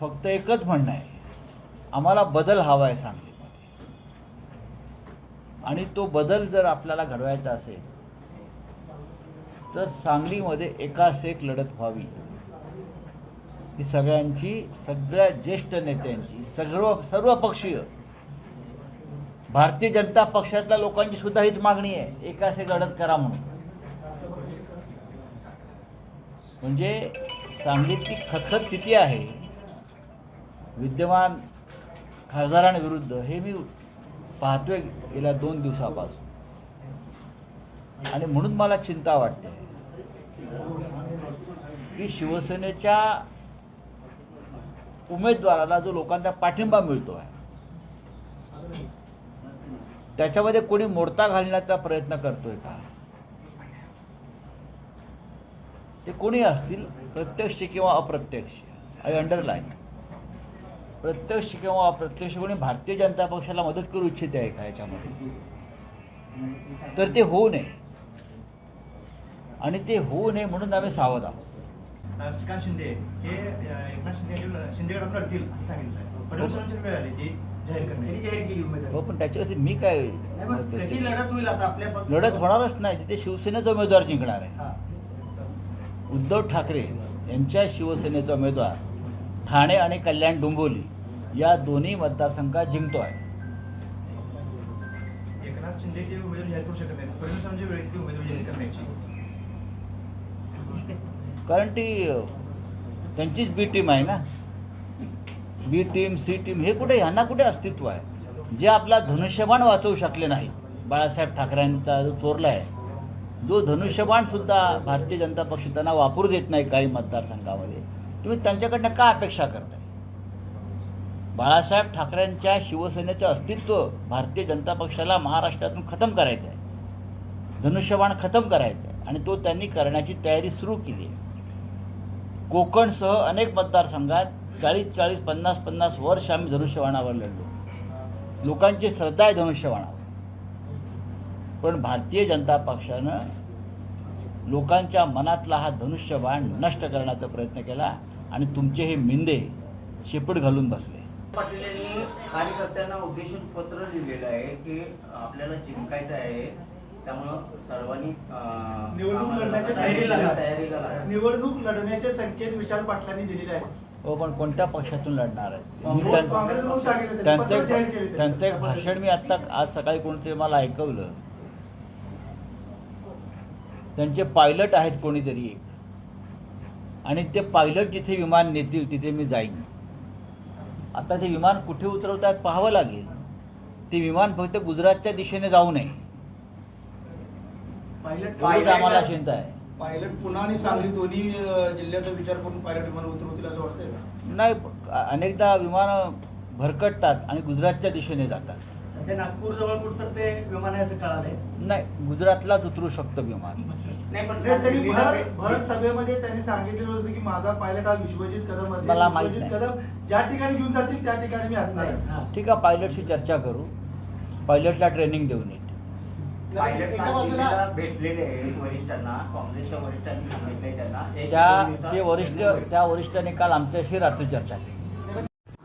फक्त एकच म्हणणं आहे. आम्हाला बदल हवा आहे सांगलीमध्ये. आणि तो बदल जर आपल्याला घडवायचा असेल तर सांगलीमध्ये एकास एक लढत व्हावी. ही सगळ्यांची सगळ्या ज्येष्ठ नेत्यांची सर्व सर्व पक्षीय भारतीय जनता पक्षातल्या लोकांची सुद्धा हीच मागणी आहे. एकास एक लढत करा म्हणून. म्हणजे सांगलीतली खतखत किती आहे? विद्यमान खासदारांविरुद्ध हे मी पाहतोय गेल्या दोन दिवसापासून. आणि म्हणून मला चिंता वाटते की शिवसेनेच्या उमेदवाराला जो लोकांचा पाठिंबा मिळतो आहे त्याच्यामध्ये कोणी मोडता घालण्याचा प्रयत्न करतोय का? ते कोणी असतील प्रत्यक्ष किंवा अप्रत्यक्ष आय अंडरलाईन प्रत्यक्ष किंवा अप्रत्यक्ष कोणी भारतीय जनता पक्षाला मदत करू इच्छिते आहे का याच्यामध्ये? तर ते होऊ नये. आणि ते होऊ नये म्हणून आम्ही सावध आहोत. श्रीकांत शिंदे हे अ, एकनाथ शिंदे शिंदे गटात लढतील असं सांगितलं फडणवीसांची वेळ आली ती जाहीर त्यांनी करण्याची जाहीर केली उमेदवारी. हो पण त्याच्यावरती मी काय? लढत होईल आता आपल्या पक्ष- लढत होणारच नाही. तिथे शिवसेनेचा उमेदवार जिंकणार आहे. उद्धव ठाकरे यांच्या शिवसेनेचा उमेदवार. ठाणे आणि कल्याण डोंबिवली या दोन्ही मतदारसंघात जिंकतो आहे कारण ती त्यांचीच बी टीम आहे ना. बी टीम सी टीम हे कुठे ह्यांना कुठे अस्तित्व आहे? जे आपला धनुष्यबाण वाचवू शकले नाही बाळासाहेब ठाकरेंचा जो चोरला आहे जो धनुष्यबाण सुद्धा भारतीय जनता पक्ष त्यांना वापरू देत नाही काही मतदारसंघामध्ये. तुम्ही त्यांच्याकडनं का अपेक्षा करताय? बाळासाहेब ठाकरेंच्या शिवसेनेचं अस्तित्व भारतीय जनता पक्षाला महाराष्ट्रातून खतम करायचं आहे धनुष्यबाण खतम करायचं आहे आणि तो त्यांनी करण्याची तयारी सुरू केली आहे. कोकणसह अनेक मतदारसंघात चाळीस चाळीस पन्नास पन्नास वर्ष आम्ही धनुष्यबाणावर लढलो. लोकांची श्रद्धा आहे धनुष्यबाणावर. पण भारतीय जनता पक्षानं लोकांच्या मनातला हा धनुष्यबाण नष्ट करण्याचा प्रयत्न केला आणि तुमचे हे मिंदे शेपूट घालून बसले. पाटील यांनी कार्यकर्त्यांना उद्देशून पत्र लिहिलेलं आहे की आपल्याला जिंकायचं आहे त्यामुळं सर्वांनी निवडणूक लढण्याच्या. तयारीला लागा. निवडणूक लढण्याचे संकेत विशाल पाटलांनी दिलेले आहेत हो पण कोणत्या पक्षातून लढणार आहेत मी काँग्रेस- त्यां- काँग्रेस म्हणून सांगितलं त्यांनी. त्यांचं पत्र जाहीर केले एक त्यांनी. त्यांचं एक भाषण मी आत्ता आज सकाळी कोणतरी मला ऐकवलं त्यांचे पायलट आहेत कोणीतरी एक आणि ते पायलट जिथे विमान नेतील तिथे मी जाईन आता ते विमान कुठे उतरवतात पाहावं लागेल. ते विमान फक्त गुजरातच्या दिशेने जाऊ नये. पायलट आम्हाला चिंता आहे. पायलट पुन्हा आणि सांगली दोन्ही जिल्ह्याचा विचार करून पायलट विमान उतरवतील असं वाटतंय का? नाही अनेकदा विमानं भरकटतात आणि गुजरातच्या दिशेने जातात. सध्या नागपूर जवळ कुठं ते विमान आहे असं कळालंय नाही गुजरातलाच उतरू शकतं विमान नाही पण नाही, भर सभेमध्ये त्यांनी सांगितलेलं होतं की माझा पायलट हा विश्वजित कदम असेल मला माहीत विश्वजित नाही. कदम ज्या ठिकाणी घेऊन जातील त्या ठिकाणी मी असणार आहे. हा. ठीक आहे पायलटशी चर्चा करू पायलटला ट्रेनिंग देऊ नीट पायलट एका बाजूला भेटलेले आहेत वरिष्ठांना काँग्रेसच्या वरिष्ठांनी सांगितलंय त्यांना एक- त्या दोन दिवसात ते वरिष्ठ. त्या वरिष्ठांनी काल आमच्याशी रात्री चर्चा केली